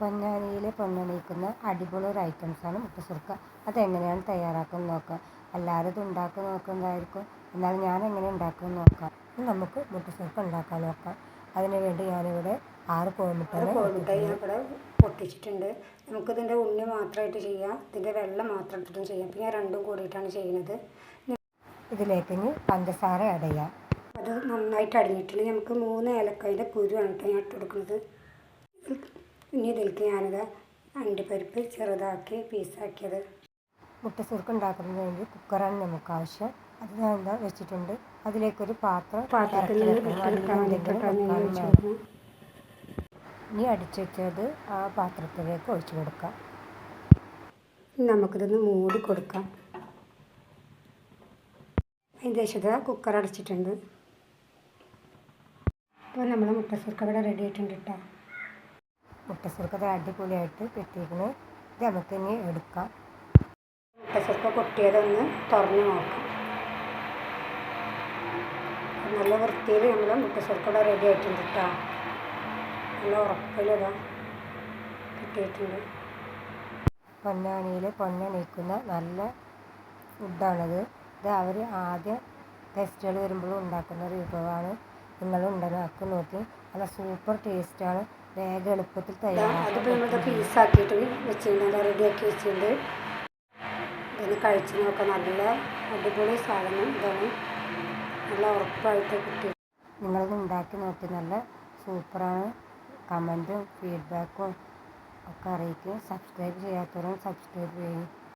പൊന്നാനിയിൽ പൊന്നണിയിക്കുന്ന അടിപൊളി ഒരു ഐറ്റംസാണ് മുട്ടസുർക്ക അതെങ്ങനെയാണ് തയ്യാറാക്കുന്നത് നോക്കാം. എല്ലാവരും ഇത് ഉണ്ടാക്കി നോക്കുന്നതായിരിക്കും. എന്നാൽ ഞാൻ എങ്ങനെ ഉണ്ടാക്കുമെന്ന് നോക്കാം. നമുക്ക് മുട്ടസുർക്ക ഉണ്ടാക്കാൻ നോക്കാം. അതിന് വേണ്ടി ഞാനിവിടെ ആറ് കോഴിമുട്ടനെ കോഴിമുട്ടായി ഞാൻ ഇവിടെ പൊട്ടിച്ചിട്ടുണ്ട്. നമുക്കിതിന്റെ ഉണ്ണി മാത്രമായിട്ട് ചെയ്യാം. ഇതിന്റെ വെള്ളം മാത്രം എടുത്തിട്ടും ചെയ്യാം. പിന്നെ ഞാൻ രണ്ടും കൂടിയിട്ടാണ് ചെയ്യുന്നത്. ഇതിലേക്ക് ഇനി പഞ്ചസാര അടയാം അത് നന്നായിട്ട് അടിഞ്ഞിട്ടുണ്ട്. നമുക്ക് മൂന്ന് ഏലക്കായിന്റെ കുരുവാണ് കേട്ടോ ഞാൻ ഇട്ട് കൊടുക്കുന്നത്. ഇനി ഇതിലേക്ക് ഞാനിത് അണ്ടിപ്പരിപ്പ് ചെറുതാക്കി പീസാക്കിയത്. മുട്ടസുർക്ക ഉണ്ടാക്കുന്നതിന് വേണ്ടി കുക്കറാണ് നമുക്ക് ആവശ്യം. അത് ഞാൻ എന്താ വെച്ചിട്ടുണ്ട്. അതിലേക്കൊരു പാത്രം പാത്രത്തിൽ. ഇനി അടിച്ചു വെച്ചത് ആ പാത്രത്തിലേക്ക് ഒഴിച്ചു കൊടുക്കാം. നമുക്കിതൊന്ന് മൂടി കൊടുക്കാം. ശേഷം കുക്കർ അടച്ചിട്ടുണ്ട്. അപ്പോൾ നമ്മൾ മുട്ടസുർക്ക് ഇവിടെ റെഡി ആയിട്ടുണ്ട് കേട്ടോ മുട്ടസുർക്ക ഇത് അടിപൊളിയായിട്ട് കിട്ടിയിരിക്കുന്നു. ഇത് നമുക്ക് ഇനി എടുക്കാം. മുട്ടസുർക്ക കൊട്ടിയതൊന്ന് തുറന്ന് നോക്കാം. നല്ല വൃത്തിയിൽ നമ്മൾ മുട്ടസുർക്ക ഇവിടെ റെഡി ആയിട്ടുണ്ട് കേട്ടോ നല്ല ഉറപ്പിലതാ കിട്ടിയിട്ടുണ്ട്. പൊന്നാനിയിൽ പൊന്നണിയിക്കുന്ന നല്ല ഫുഡാണത് ഇത് അവർ ആദ്യം ഫെസ്റ്റുകൾ വരുമ്പോഴും ഉണ്ടാക്കുന്ന ഒരു വിഭവമാണ്. നിങ്ങൾ ഉണ്ടാക്കി നോക്കി. നല്ല സൂപ്പർ ടേസ്റ്റാണ് വേഗം എളുപ്പത്തിൽ തയ്യാറാക്കാം അതിപ്പോൾ പീസ് പീസാക്കിയിട്ട് വെച്ചിട്ടുണ്ട്. റെഡിയാക്കി വെച്ചിട്ടുണ്ട്. ഇതൊന്ന് കഴിച്ച് നോക്കാം. നല്ല അടിപൊളി സാധനം ഇതാണ്. നല്ല ഉറപ്പായിട്ട് കിട്ടി. നിങ്ങളത് ഉണ്ടാക്കി നോക്കി. നല്ല സൂപ്പറാണ് കമന്റും ഫീഡ്ബാക്കും ഒക്കെ അറിയിക്കും സബ്സ്ക്രൈബ് ചെയ്യാത്തവരും സബ്സ്ക്രൈബ് ചെയ്യും.